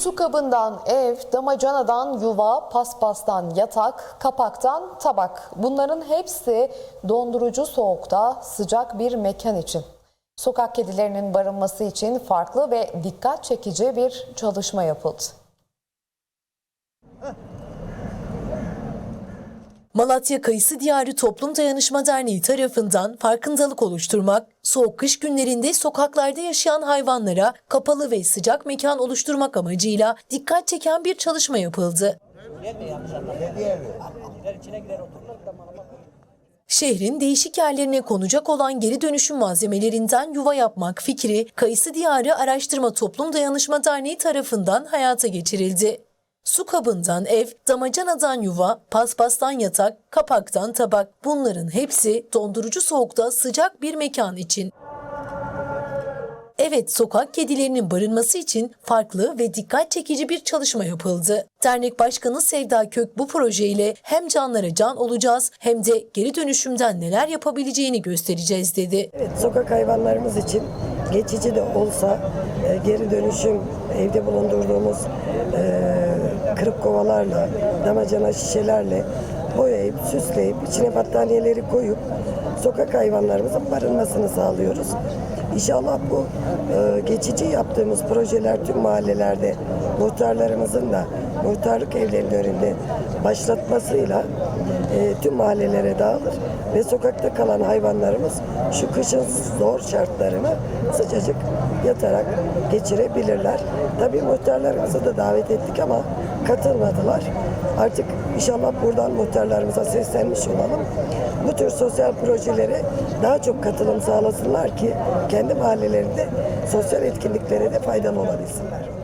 Su kabından ev, damacanadan yuva, paspastan yatak, kapaktan tabak. Bunların hepsi dondurucu soğukta sıcak bir mekan için. Sokak kedilerinin barınması için farklı ve dikkat çekici bir çalışma yapıldı. Malatya Kayısı Diyarı Toplum Dayanışma Derneği tarafından farkındalık oluşturmak, soğuk kış günlerinde sokaklarda yaşayan hayvanlara kapalı ve sıcak mekan oluşturmak amacıyla dikkat çeken bir çalışma yapıldı. Şehrin değişik yerlerine konacak olan geri dönüşüm malzemelerinden yuva yapmak fikri Kayısı Diyarı Araştırma Toplum Dayanışma Derneği tarafından hayata geçirildi. Su kabından ev, damacanadan yuva, paspastan yatak, kapaktan tabak bunların hepsi dondurucu soğukta sıcak bir mekan için. Evet, sokak kedilerinin barınması için farklı ve dikkat çekici bir çalışma yapıldı. Dernek Başkanı Sevda Kök bu projeyle hem canlara can olacağız hem de geri dönüşümden neler yapabileceğini göstereceğiz dedi. Evet, sokak hayvanlarımız için geçici de olsa e, geri dönüşüm evde bulundurduğumuz e, kırık kovalarla, damacana şişelerle boyayıp, süsleyip, içine battaniyeleri koyup sokak hayvanlarımızın barınmasını sağlıyoruz. İnşallah bu e, geçici yaptığımız projeler tüm mahallelerde muhtarlarımızın da muhtarlık evlerinin önünde başlatmasıyla e, tüm mahallelere dağılır ve sokakta kalan hayvanlarımız şu kışın zor şartlarını sıcacık yatarak geçirebilirler. Tabii muhtarlarımızı da davet ettik ama katılmadılar. Artık inşallah buradan muhtarlarımıza seslenmiş olalım. Bu tür sosyal projelere daha çok katılım sağlasınlar ki kendi mahallelerinde sosyal etkinliklere de faydalı olabilsinler.